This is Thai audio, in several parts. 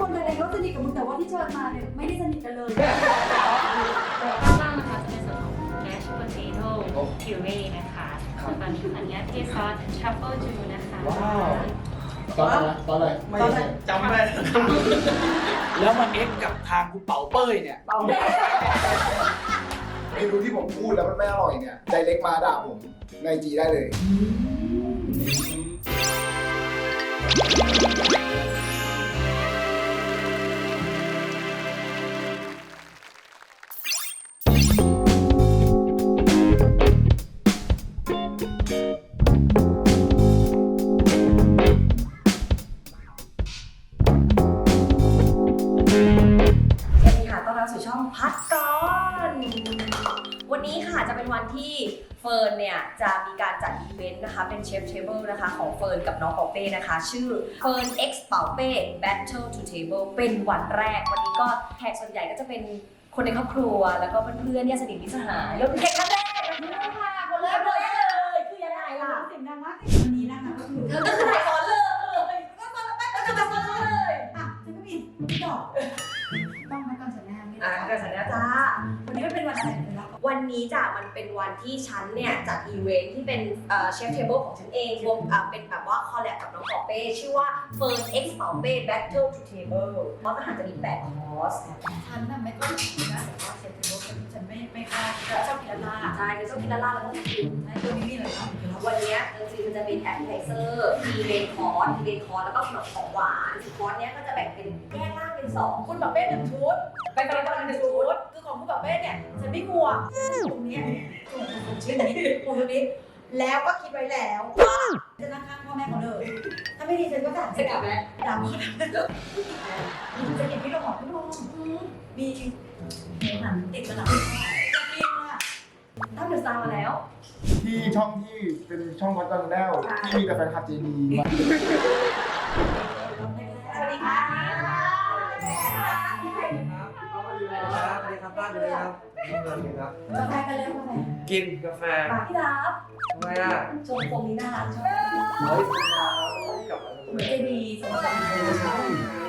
คนในก็สนิทกับมึงแต่ว่าที่เชิญมาเนี่ยไม่ได้สนิทกันเลยข้างล่างนะคะจะเป็นส่วนของ mashed potato puree นะคะส่วนตอนนี้ขออนุญาตที่ซอส truffle ju นะคะว้าว ตอนอะไรตอนอะไรไม่จำไม่ได้แล้วมันเอ็กกับทางคุณเป่าเป้ยเนี่ยเมนูที่ผมพูดแล้วมันไม่อร่อยเนี่ยไดเล็กมาด่าผมในจีได้เลย จะมีการจัดอีเวนต์นะคะ เป็นเชฟเทเบิลนะคะ ของเฟิร์นกับน้องปอเป้นะคะ ชื่อเฟิร์น X เป่าเป้ Battle to Table เป็นวันแรก วันนี้ก็แขกส่วนใหญ่ก็จะเป็นคนในครอบครัว แล้วก็เพื่อนๆเนี่ยสนิทมิตรสหายแล้วแขกครั้งแรกนะคะคนแรกเลยเลยคือยังไงล่ะเสียงดังมากวันนี้นะคะก็คือเธอก็คือถ่ายก่อนเลยก็มาแล้วแป๊บก็จะมาเลยอะฉันก็มีดอกต้องมาก่อนสัญญาไม่อะได้ วันนี้จ้ะมันเป็นวันที่ฉันเนี่ยจัดอีเวนท์ที่เป็นเชฟเทเบิลของฉันเองรวมอะเป็นแบบว่าคอลแลบกับน้องปอเป้ ชื่อว่า Fern X ปอเป้ Battle to Table เพราะอาหารจะมี8คอร์สฉันน่ะไม่ค่อยกินนะแต่ว่าเชฟเทเบิลฉันไม่ไม่ค่อยชอบกินละลาใช่ในช่วงกินละล่าแล้วก็กินในตัวนี้มีอะไรบ้างวันนี้จริงๆมันจะเป็นแอปเปิลเซอร์มีเบคอร์สมีเบคอร์สแล้วก็ขนมของหวานคอร์สเนี้ยก็จะแบ่งเป็นแยกล่างเป็นสองคุณแบบเป้หนึ่งชุดไปกำลังกำลังหนึ่งชุดคือของคุณแบบเป้เนี่ยฉันไม่กลัวตรงเนี้ยผมชื่อนี้ผมตรงนี้ แล้วก็คิดไว้แล้วว่าจะนั่งข้างพ่อแม่เขาเลยถ้าไม่ดีฉันก็จะสกัดแล้วด่าพ่อจะเก็บพี่ลงหอพี่ลงมีหันติดกระดับจะกินอะตั้งเดอะสตาร์มาแล้ว ที่ช่องที่เป็นช่องพัฒนาแนลที่มีแต่แฟนคลับจีดีมาสวัสดีค่ะ วัสดีครับบ้านเลยครับเงินครับ กาแฟกันเลยกาแฟกินกาแฟปากพี่รับทำไมอะชมตรงนี้น่ารักชอบเฮ้ยคุณมาแล้วกลับมาทำไมเจดีสมบัติ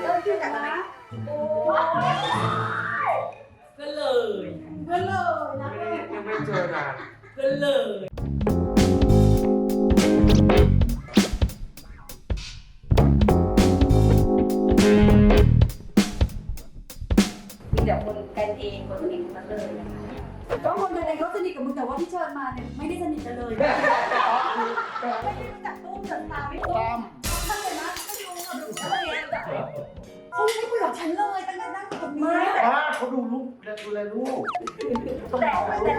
เริ่มขึ้นจากอะไรโอ้ก็เลยเพื่อนเลยนะไม่ได้ยังไม่เจอนานก็เลย เองคนสนิททั้งนั้นเลยนะคะก็คนในก็สนิทกับมึงแต่ว่าที่เชิญมาเนี่ยไม่ได้สนิทกันเลย ไม่ได้รู้จักตู้จัดตาไม่รู้ตามท่านเลยนะไม่รู้อะดูอะไรอะเขาไม่คุยกับฉันเลยตั้งแต่นั่งอยู่ตรงนี้ป้าเขาดูลูกดูแลลูกแต่แต่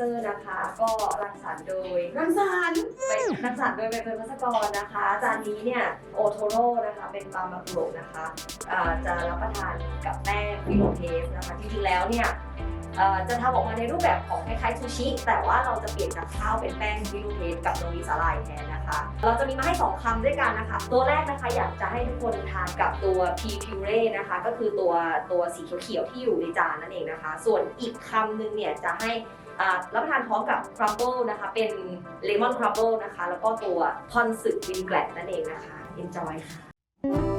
ซอร์นะคะ ก็รังสรรค์โดยรังสรรค์เป็นรังสรรค์โดยใบเฟิร์นพัสกรนะคะจานนี้เนี่ยโอโทโร่นะคะเป็นปลามากุโระนะคะอ่าจะรับประทานกับแป้งฟิโลเทสนะคะจริงๆแล้วเนี่ยเอ่อจะทำออกมาในรูปแบบของคล้ายๆซูชิ แต่ว่าเราจะเปลี่ยนจากข้าวเป็นแป้งฟิโลเทสกับโนริสาลายแทนนะคะ เราจะมีมาให้ 2คำด้วยกันนะคะ ตัวแรกนะคะอยากจะให้ทุกคนทานกับตัว P puree นะคะ ก็คือตัวตัวสีเขียวๆที่อยู่ในจานนั่นเองนะคะ ส่วนอีกคำหนึงเนี่ยจะให้อ่า รับประทานพร้อมกับคราฟเบิลนะคะ เป็นเลมอนคราฟเบิลนะคะ แล้วก็ตัวพอนสึวินแกลดนั่นเองนะคะ enjoy ค่ะ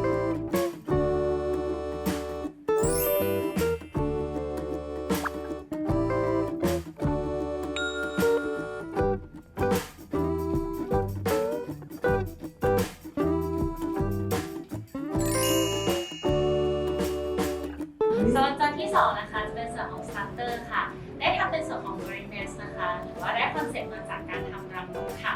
ว่าได้คอนเซ็ปต์มาจากการทำรำนกค่ะ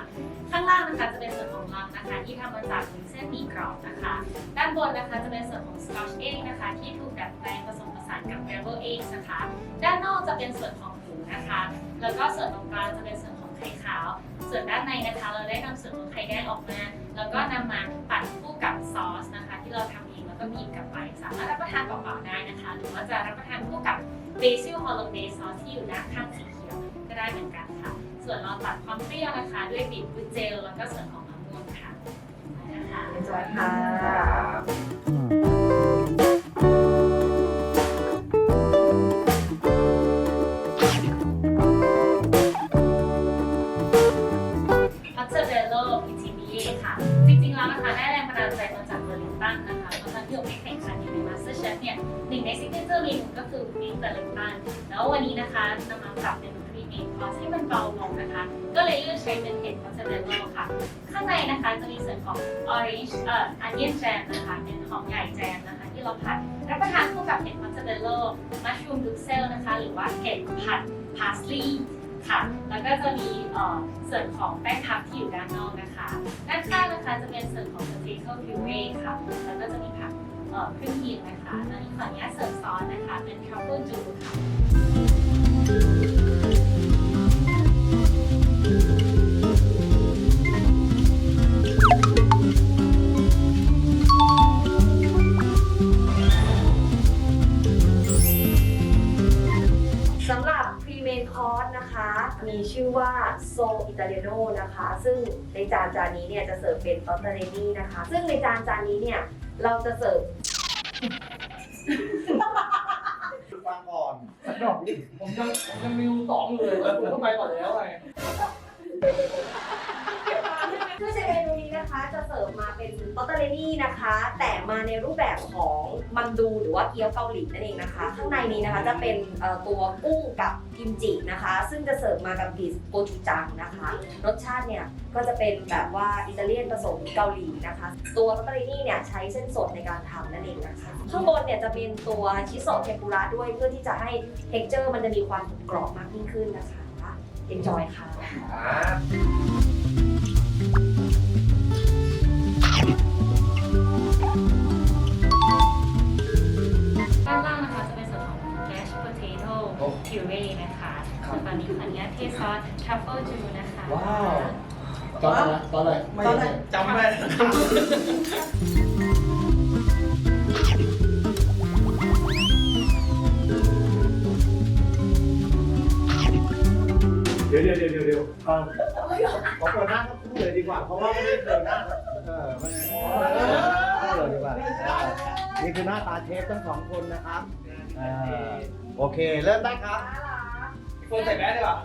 ข้างล่างนะคะจะเป็นส่วนของ lambda ำมาจากเส้นหมี่กรอบนะคะ ด้านบนนะคะจะเป็นส่วนของ Scotch egg นะคะ ที่ถูกดัดแปลงผสมผสานกับ Gravel eggs นะคะ ด้านนอกจะเป็นส่วนของหูนะคะ แล้วก็ส่วนตรงกลางจะเป็นส่วนของไข่ขาว ส่วนด้านในนะคะเราได้นำส่วนของไข่แดงออกมา แล้วก็นำมาปั่นคู่กับซอสนะคะ ที่เราทำเองแล้วก็บีบกลับไปสามารถรับประทานเปล่าๆได้นะคะ หรือว่าจะรับประทานคู่กับเบซิลฮอลโลเบซอสที่อยู่ด้านข้างสีเขียวก็ได้เหมือนกัน ส่วนเราตัดความเปรี้ยวนะคะ ด้วยบีบด้วยเจลแล้วก็ส่วนของมะม่วงค่ะนะคะ เอ็นจอยค่ะพั เป็นเห็ดพัชเดโลค่ะ ข้างในนะคะจะมีส่วนของ orange เอ่อ onion jam นะคะ เป็นหอมใหญ่แจมนะคะ ที่เราผัดรับประทานคู่กับเห็ดพัชเดโลมัชรูมดุกเซลนะคะ หรือว่าเห็ดผัดพาสลีย์ค่ะ แล้วก็จะมีเอ่อส่วนของแป้งพับที่อยู่ด้านนอกนะคะด้านข้างนะคะจะเป็นส่วนของ potato puree ค่ะ แล้วก็จะมีผักเอ่อครึ่งทีมนะคะตอนนี้ขออนุญาตเสิร์ฟซอสนะคะ เป็น truffle juice ค่ะส มีชื่อว่าโซอิตาเลียโนนะคะ ซึ่งในจานจานนี้เนี่ยจะเสิร์ฟเป็นตอตเตเรนี่นะคะ ซึ่งในจานจานนี้เนี่ยเราจะเสิร์ฟฟังก่อนดอกนี่ผมยังผมยังมิวสองอยู่เลยแต่ผมก็ไปก่อนแล้วไงคือในเมนู นะคะจะเสิร์ฟมาเป็นตอตเตเรนี่นะคะ แต่มาในรูปแบบของมันดูหรือว่าเกี๊ยวเกาหลีนั่นเองนะคะ ข้างในนี้นะคะจะเป็นเอ่อตัวกุ้งกับกิมจินะคะ ซึ่งจะเสิร์ฟมากับบีสโกชูจังนะคะ รสชาติเนี่ยก็จะเป็นแบบว่าอิตาเลียนผสมเกาหลีนะคะ ตัวตอตเตอรินี่เนี่ยใช้เส้นสดในการทำนั่นเองนะคะ ข้างบนเนี่ยจะเป็นตัวชิโซเทมปุระด้วยเพื่อที่จะให้เท็กเจอร์มันจะมีความกรอบมากยิ่งขึ้นนะคะ enjoy ค่ะ potato โอ้ puree นะคะครับส่วนตอนนี้ขออนุญาตเทซอส truffle juice นะคะว้าวตอนอะไรตอนอะไรไม่ตอนไหนจำไม่ได้เดี๋ยวเดี๋ยวเดี๋ยวเดี๋ยวเดี๋ยวเอาขอเปิดหน้าทั้งคู่เลยดีกว่า เพราะว่าไม่ได้เคยหน้าเออไม่ได้เออเลยดีกว่า นี่คือหน้าตาเชฟทั้งสองคนนะครับเออโอเค เริ่มได้ครับเฟิร์นใส่แมสได้ป่ะ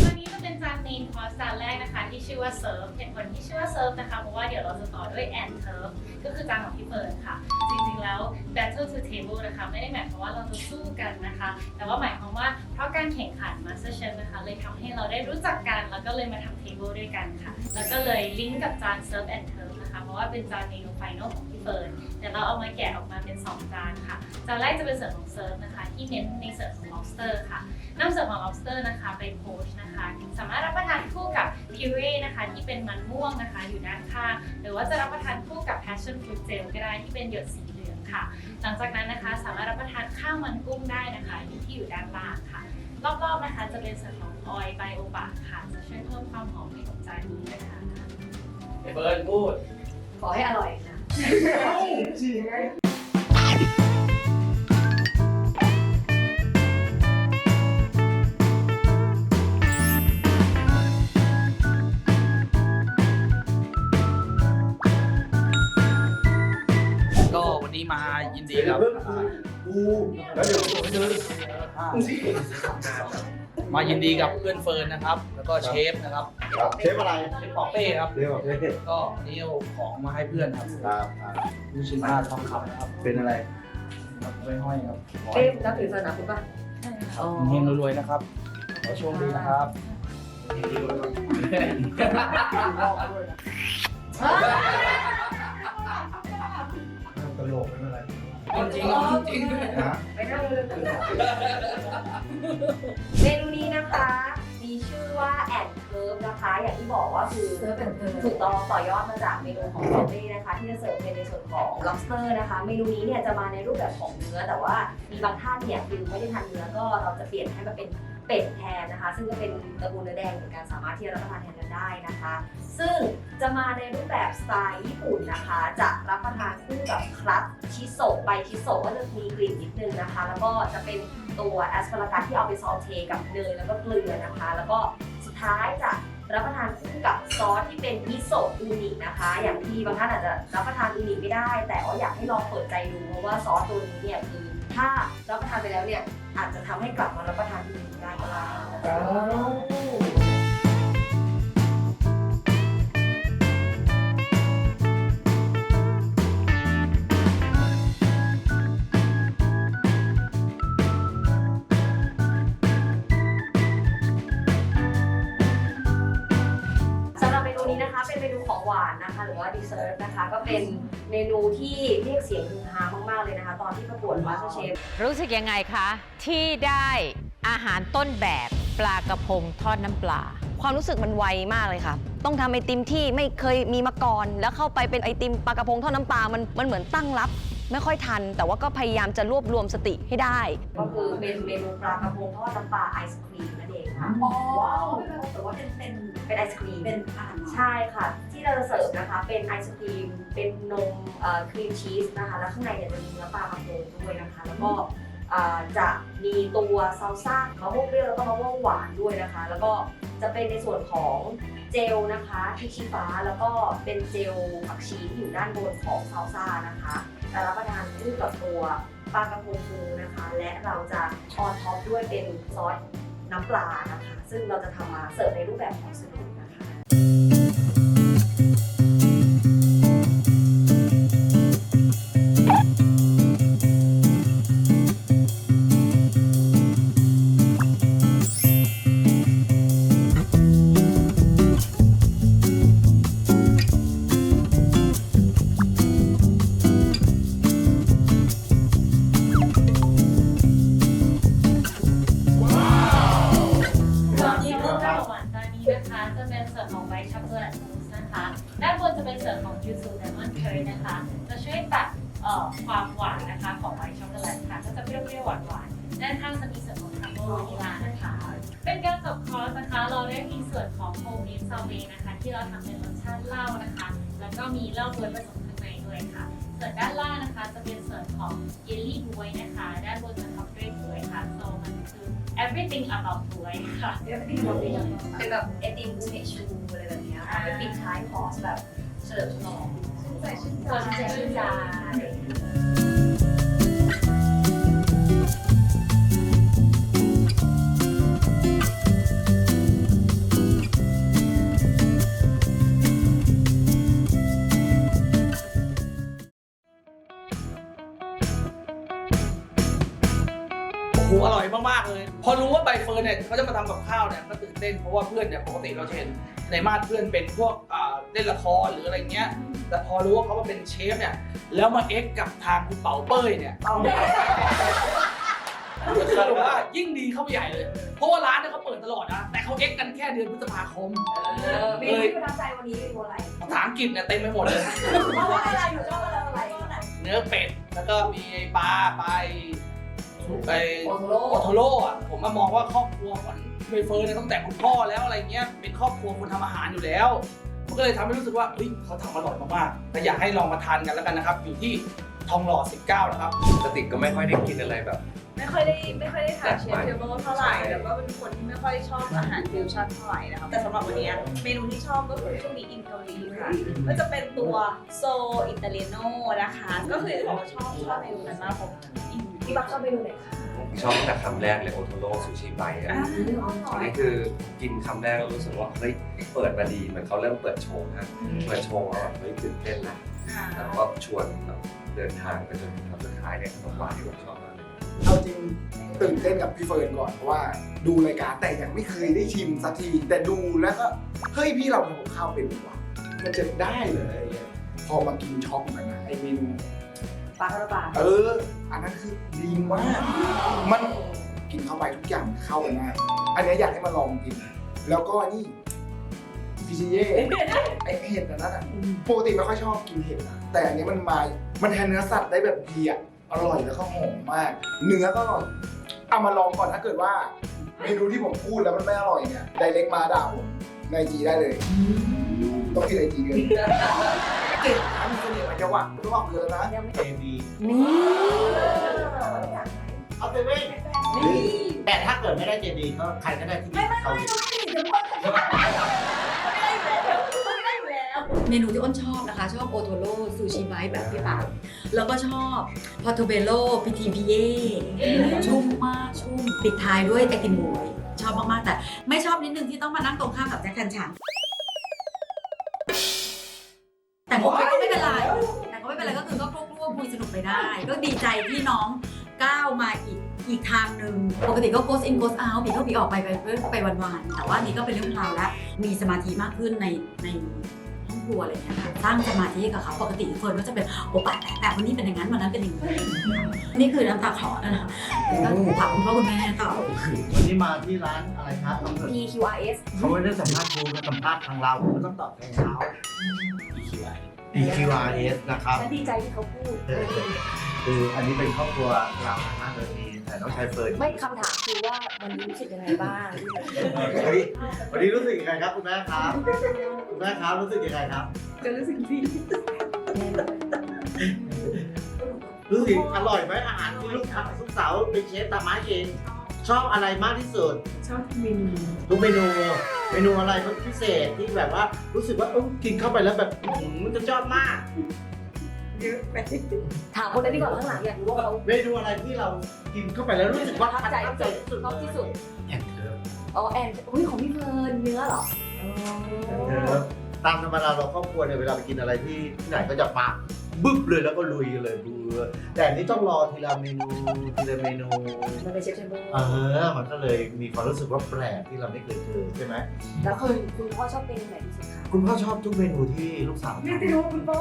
ตัวนี้จะเป็นจานเมนคอร์สจานแรกนะคะ ที่ชื่อว่าเซิร์ฟเหตุผลที่ชื่อว่าเซิร์ฟนะคะเพราะว่าเดี๋ยวเราจะต่อด้วยแอนเทิร์ฟก็คือจานของพี่เฟิร์นค่ะ จริงๆแล้ว battle to table นะคะไม่ได้หมายความว่าเราจะสู้กันนะคะ แต่ว่าหมายความว่าเพราะการแข่งขัน Master Chef นะคะ เลยทำให้เราได้รู้จักกัน แล้วก็เลยมาทำ table ด้วยกันค่ะ แล้วก็เลยลิงก์กับจาน serve and serve ราะว่าเป็นจานเมนูไฟนอลของพี่เฟิร์นเดี๋ยวเราเอามาแกะออกมาเป็น 2 จานค่ะ จานแรกจะเป็นเส่วนของ serve นะคะ ที่เน้นในส่วนของ lobster ค่ะน้ำเส่วนของ lobster นะคะเป็นโพชนะคะ สามารถรับประทานคู่กับ puree นะคะ ที่เป็นมันม่วงนะคะ อยู่ด้านข้างหรือว่าจะรับประทานคู่กับ passion fruit gel ก็ได้ที่เป็นหยดสีเหลืองค่ะ หลังจากนั้นนะคะสามารถรับประทานข้าวมันกุ้งได้นะคะที่อยู่ด้านล่างค่ะรอบๆนะคะจะเป็นส่วนของออยไบโอบะค่ะ จะช่วยเพิ่มความหอมให้กับจานนี้ด้วยค่ะไอเฟิร์นพูด ขอให้อร่อยนะจริงไงก็วันนี้มายินดีกับ กูแล้วเดี๋ยวผมจะ มายินดีกับเพื่อนเฟิร์นนะครับ แล้วก็เชฟนะครับเชฟอะไรเชฟปอเป้ครับเดี๋ยวเชฟก็วันนี้เอาของมาให้เพื่อนครับครับครับลูกชิ้นปลาทองคำนะครับเป็นอะไรไว้ห้อยครับขอเอ๊ะให้นับถือศาสนาพุทธป่ะครับเฮงๆรวยๆนะครับขอโชคดีนะครับตลกเป็นอะไรจริงจริง นะ ไปนั่งเลยเมนู นี้นะคะมีมีชื่อว่าแอนเคิร์ฟนะคะ อย่างที่บอกว่าคือเซิร์ฟเป็นเติร์ถูกต้องต่อยอดมาจากเมนูของเซอร์เบ้นะคะ ที่จะเสิร์ฟในส่วนของ lobster นะคะ เมนูนี้เนี่ยจะมาในรูปแบบของเนื้อ แต่ว่ามีบางท่านเนี่ยคือไม่ได้ทานเนื้อก็เราจะเปลี่ยนให้มาเป็น เป็ดแทนนะคะ ซึ่งก็เป็นตระกูลเนื้อแดงเหมือนกันสามารถที่จะรับประทานแทนกันได้นะคะ ซึ่งจะมาในรูปแบบสไตล์ญี่ปุ่นนะคะ จะรับประทานคู่กับคลัตชิโซะใบชิโซะก็จะมีกลิ่นนิดนึงนะคะ แล้วก็จะเป็นตัวแอสพารากัสที่เอาไปซอสเทกับเนยแล้วก็เกลือนะคะ แล้วก็สุดท้ายจะรับประทานคู่กับซอสที่เป็นมิโซะอูนินะคะ อย่างที่บางท่านอาจจะรับประทานอูนิไม่ได้ แต่ว่าอยากให้ลองเปิดใจดูเพราะว่าซอสตัวนี้เนี่ยคือ ถ้ารับประทานไปแล้วเนี่ยอาจจะทำให้กลับมารับประทานอูนิได้ก็ได้ เมนูที่เรียกเสียงฮือฮามากๆเลยนะคะ ตอนที่ประกวดมาสเตอร์เชฟรู้สึกยังไงคะ ที่ได้อาหารต้นแบบปลากระพงทอดน้ำปลา ความรู้สึกมันไวมากเลยค่ะ ต้องทำไอติมที่ไม่เคยมีมาก่อน แล้วเข้าไปเป็นไอติมปลากระพงทอดน้ำปลา มันมันเหมือนตั้งรับ ไม่ค่อยทัน แต่ว่าก็พยายามจะรวบรวมสติให้ได้ ก็คือเป็นเมนูปลากระพงทอดน้ำปลาไอศครีมนั่นเองค่ะอ๋อไม่เป็นไรแต่ว่าเป็นเป็นเป็นไอศครีมเป็นอาหารใช่ค่ะ ที่เราจะเสิร์ฟนะคะ เป็นไอศครีม เป็นนมเอ่อครีมชีสนะคะ แล้วข้างในเนี่ยจะมีเนื้อปลากระพงด้วยนะคะ แล้วก็เอ่อจะมีตัวซาลซ่ามะม่วงเปรี้ยวแล้วก็มะม่วงหวานด้วยนะคะ แล้วก็จะเป็นในส่วนของเจลนะคะพริกชี้ฟ้าแล้วก็เป็นเจลผักชีที่อยู่ด้านบนของซาลซ่านะคะ จะรับประทานคู่กับตัวปลากระพงฟูนะคะ และเราจะออนท็อปด้วยเป็นซอสน้ำปลานะคะ ซึ่งเราจะทำมาเสิร์ฟในรูปแบบของสนูนะคะ ยูสุเลมอนเคอร์นะคะ จะช่วยตัดความหวานนะคะของไวท์ช็อกโกแลตค่ะ ก็จะเปรี้ยวๆหวานๆด้านข้างจะมีส่วนของทรัฟเฟิลวานิลานะคะ เป็นการจบคอร์สนะคะ เราได้มีส่วนของโฮมเมดซาเวนะคะ ที่เราทำเป็นรสชาติเหล้านะคะ แล้วก็มีเหล้าบวยผสมข้างในด้วยค่ะ ส่วนด้านล่างนะคะ จะเป็นส่วนของเยลลี่บวยนะคะ ด้านบนจะท็อปด้วยบวยค่ะ so มันคือ everything about บวยค่ะเรียกเป็นแบบเป็นแบบไอติมบูเมชูอะไรแบบนี้ยค่ะเป็นปิดท้ายคอร์สแบบ เฉลิมฉลองส่นเจนจาโอ้โหอร่อยมากๆเลย พอรู้ว่าใบเฟิร์นเนี่ยเขาจะมาทำกับข้าวเนี่ยก็ตื่นเต้นเพราะว่าเพื่อนเนี่ยปกติเราจะเห็นในมาดเพื่อนเป็นพวกอ่า เล่นละครหรืออะไรเงี้ย แต่พอรู้ว่าเขามาเป็นเชฟเนี่ย แล้วมาเอ็กซ์กับทางคุณเป๋าเป้ยเนี่ยก็คือแบบว่ายิ่งดีเข้าไปใหญ่เลย เพราะว่าร้านเนี่ยเขาเปิดตลอดนะ แต่เขาเอ็กซ์กันแค่เดือนพฤษภาคมเออเมนูที่ประทับใจวันนี้เมนูอะไรภาษาอังกฤษเนี่ยเต็มไปหมดเลย เพราะว่าอะไรอยู่ชอบอะไรอะไรก็ไหนเนื้อเป็ด แล้วก็มีปลาไปไปโอโทโร่โอโทโร่อะผมมามองว่าครอบครัวของเบเฟิร์นเนี่ยตั้งแต่คุณพ่อแล้วอะไรเงี้ยเป็นครอบครัวคนทำอาหารอยู่แล้วมัน ก็เลยทำให้รู้สึกว่าเฮ้ยเขาทำอร่อยมากๆแต่อยากให้ลองมาทานกันแล้วกันนะครับ อยู่ที่ทองหล่อ 19 นะครับ ปกติก็ไม่ค่อยได้กินอะไรแบบ ไม่ค่อยได้ไม่ค่อยได้ทานเชฟแบบใหม่เทเบิลเท่าไหร่แล้วก็เป็นคนที่ไม่ค่อยชอบอาหารฟิวชั่นเท่าไหร่นะคะแต่สำหรับวันนี้เมนูที่ชอบก็คือช่วงนี้อินเกาหลีค่ะก็จะเป็นตัวโซอิตาเลียโนนะคะ ก็คือผมชอบชอบเมนูนั้นมากผมอิน พี่บักชอบเมนูไหนคะชอบตั้งแต่คำแรกเลยโอโทโร่ซูชิใบอะอันนี้คือกินคำแรกแล้วรู้สึกว่าเฮ้ยเปิดมาดีเหมือนเขาเริ่มเปิดโชว์ฮะเปิดโชว์แล้วแบบเฮ้ยตื่นเต้นละแล้วก็ชวนแบบเดินทางไปจนถึงคำสุดท้ายเนี่ยขนมหวานที่ผมชอบมากเลยเอาจริงตื่นเต้นกับพี่เฟิร์นก่อนเพราะว่าดูรายการแต่ยังไม่เคยได้ชิมสักทีแต่ดูแล้วก็เฮ้ยพี่เราทำกับข้าวเป็นดีกว่ามันจะได้เลยอะไรเงี้ยพอมากินช็อกเหมือนกันนะไอ้เมนู ปลาระปาเออ อันนั้นคือดีมาก มันกินเข้าไปทุกอย่างเข้ากันมาก อันนี้อยากให้มาลองกิน แล้วก็นี่ฟิชิเย่ไอเห็ดอันนั้นอะปกติไม่ค่อยชอบกินเห็ดนะแต่อันนี้มันมา มันแทนเนื้อสัตว์ได้แบบดีอะ อร่อยแล้วก็หอมมาก เนื้อก็อร่อย เอามาลองก่อนถ้าเกิดว่าเมนูที่ผมพูดแล้วมันไม่อร่อยเนี่ยไดเรกมาด่าผมในจีได้เลย ต้องที่ไอจีเลยเก่งนะมีเสน่ห์มัน จะหวังระหว่างเดือนนะเอบีนี่เอาเซเว่นแต่ถ้าเกิดไม่ได้เจดีก็ใครก็ได้ที่เขาเมนูที่อ้นชอบนะคะ ชอบโอโทโร่ซูชิไบต์แบบพี่ปากแล้วก็ชอบพอโทเบโลพิทีพิเย่ชุ่มมากชุ่มปิดท้ายด้วยไอติมบวยชอบมากๆแต่ไม่ชอบนิดนึงที่ต้องมานั่งตรงข้ามกับแจ็คแฟนฉัน สนุกไปได้ก็ดีใจที่น้องก้าวมาอีกอีกทางหนึ่งปกติก็ goes in goes out ผีเข้าผีออกไปไปไปวันๆแต่ว่านี่ก็เป็นเรื่องราวแล้วมีสมาธิมากขึ้นในในห้องครัวอะไรอย่างเงี้ยค่ะสร้างสมาธิให้กับเขาปกติเฟิร์นก็จะเป็นโอ้แปะแปะแปะวันนี้เป็นอย่างนั้นวันนั้นเป็นอย่างนี้นี่คือน้ำตาคลอนะคะแล้วก็ถามคุณพ่อคุณแม่ต่อวันนี้มาที่ร้านอะไรครับ PQRS เขาไม่ได้สัมภาษณ์ครูเขาสัมภาษณ์ทางเราผมก็ต้องตอบแทนเขา EQRS นะครับฉันดีใจที่เขาพูด เออ คืออันนี้เป็นครอบครัวเรานะฮะโดยมีแต่น้องชายเฟิร์นไม่คำถามคือว่าวันนี้รู้สึกยังไงบ้าง วันนี้วันนี้รู้สึกยังไงครับคุณแม่ครับ คุณแม่ครับรู้สึกยังไงครับ ก็รู้สึกดีรู้สึกอร่อยไหมอาหารที่ลูกทำลูกสาวเป็นเชฟตามมาเอง ชอบอะไรมากที่สุด ชอบเมนูทุกเมนู เมนูอะไรพิเศษที่แบบว่ารู้สึกว่าเออกินเข้าไปแล้วแบบอื้อหือมันจะชอบมาก เยอะไปถามคนนั้นดีกว่าข้างหลังอยากรู้ว่าเขาเมนูอะไรที่เรากินเข้าไปแล้วรู้สึกว่าประทับใจประทับใจที่สุดชอบที่สุดแอนเทอร์อ๋อแอนอุ้ยของพี่เฟิร์นเนื้อเหรอเออตามธรรมดาเราครอบครัวเนี่ยเวลาไปกินอะไรที่ที่ไหนก็จะมา บึ้บเลยแล้วก็ลุยกันเลยดูแต่อันนี้ต้องรอทีละเมนูทีละเมนูมันเป็นเชฟเทเบิลเออมันก็เลยมีความรู้สึกว่าแปลกที่เราไม่เคยเจอใช่ไหมแล้วคุณคุณพ่อชอบเป็นไหนที่สุดคะคุณพ่อชอบทุกเมนูที่ลูกสาวทำไม่รู้คุณพ่อ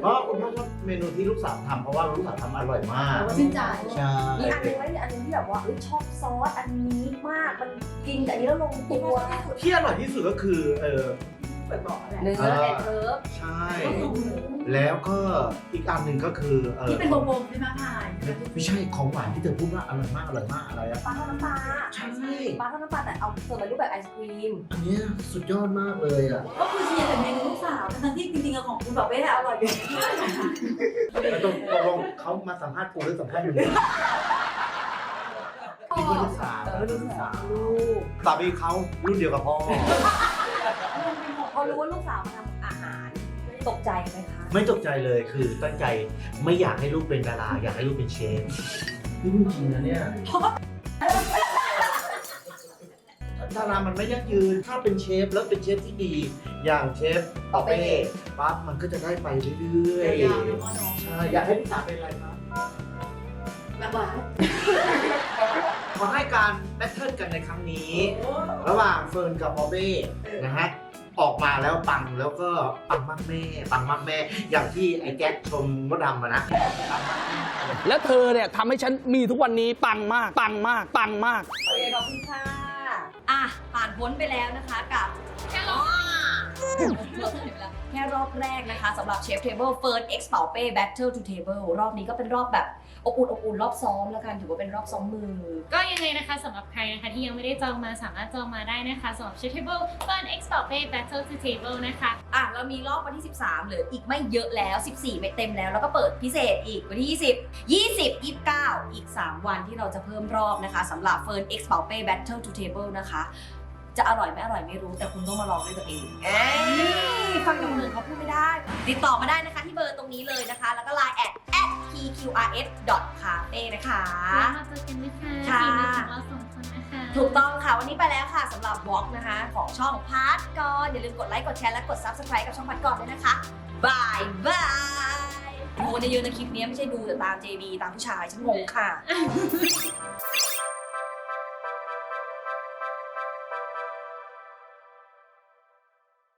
เพราะคุณพ่อชอบเมนูที่ลูกสาวทำเพราะว่าลูกสาวทำอร่อยมากชื่นใจใช่มีอันนึงไหมมีอันนึงที่แบบว่าเอ้ยชอบซอสอันนี้มากมันกินกับอันนี้แล้วลงตัวที่อร่อยที่สุดก็คือเออ เปิดบอกแหละเนื้อแอนเทิร์ฟใช่ แล้วก็อีกอันหนึ่งก็คือเออที่เป็นวงๆใช่ไหมพายไม่ใช่ของหวานที่เธอพูดว่าอร่อยมากอร่อยมากอะไรอะปลาทอดน้ำปลาใช่ปลาทอดน้ำปลาแต่เอาเสิร์ฟในรูปแบบไอศครีมอันเนี้ยสุดยอดมากเลยอะก็คือเชียร์แต่เมนูลูกสาวทั้งที่จริงๆของคุณบอกไม่ได้อร่อยอยู่แล้วตกตกลงเขามาสัมภาษณ์กูหรือสัมภาษณ์มึงพี่เพื่อนลูกสาวเออลูกสาวลูกสามีเขารุ่นเดียวกับพ่อ พอรู้ว่าลูกสาวมาทำอาหารตกใจไหมคะ ไม่ตกใจเลยคือตั้งใจไม่อยากให้ลูกเป็นดาราอยากให้ลูกเป็นเชฟนี่พูดจริงนะเนี่ยดารามันไม่ยั่งยืน ถ้าเป็นเชฟแล้วเป็นเชฟที่ดี อย่างเชฟต่อเป้ปั๊บมันก็จะได้ไปเรื่อยๆใช่อยากให้พี่สาวเป็นอะไรครับแบบว่าขอให้การแบทเทิลกันในครั้งนี้ ระหว่างเฟิร์นกับปอเบ้นะฮะ ออกมาแล้วปังแล้วก็ปังมากแม่ ปังมากแม่ อย่างที่ไอ้แจ็คชมมดดำอะนะ แล้วเธอเนี่ยทำให้ฉันมีทุกวันนี้ปังมาก ปังมาก ปังมาก โอเคขอบคุณค่ะ อะ ผ่านพ้นไปแล้วนะคะกับแค่รอบแค่รอบแรกนะคะสำหรับเชฟเทเบิลเฟิร์นเอ็กซ์เป่าเป้แบทเทิลทูเทเบิลรอบนี้ก็เป็นรอบแบบ อบอุ่นอบอุ่นรอบซ้อมแล้วกันถือว่าเป็นรอบซ้อมมือ ก็ยังไงนะคะสำหรับใครนะคะที่ยังไม่ได้จองมาสามารถจองมาได้นะคะสำหรับ Shiftable Fun X p o r t Battle to Table นะคะอะเรามีรอบวันที่ 13 เหลืออีกไม่เยอะแล้ว 14ไม่เต็มแล้ว แล้วก็เปิดพิเศษอีกวันที่ 20 20 29 อีก 3 วันที่เราจะเพิ่มรอบนะคะสำหรับ Fern X p o r t Battle to Table นะคะ จะอร่อยไม่อร่อยไม่รู้ แต่คุณต้องมาลองด้วยตัวเองเอ้ยฟังจากคนอื่นเขาพูดไม่ได้ ติดต่อมาได้นะคะที่เบอร์ตรงนี้เลยนะคะ แล้วก็ line at at pqrs.cafe นะคะ แล้วมาเจอกันนะคะค่ะฝีมือของเราสองคนนะคะ ถูกต้องค่ะ วันนี้ไปแล้วค่ะสำหรับบล็อกนะคะ ของช่องพาร์ทก่อนอย่าลืมกดไลค์กดแชร์และกด Subscribe กับช่องพาร์ทก่อนด้วยนะคะบายบายดูกันเยอะๆนะคลิปนี้ไม่ใช่ดูแต่ตาม JB ตามผู้ชายฉันงงค่ะ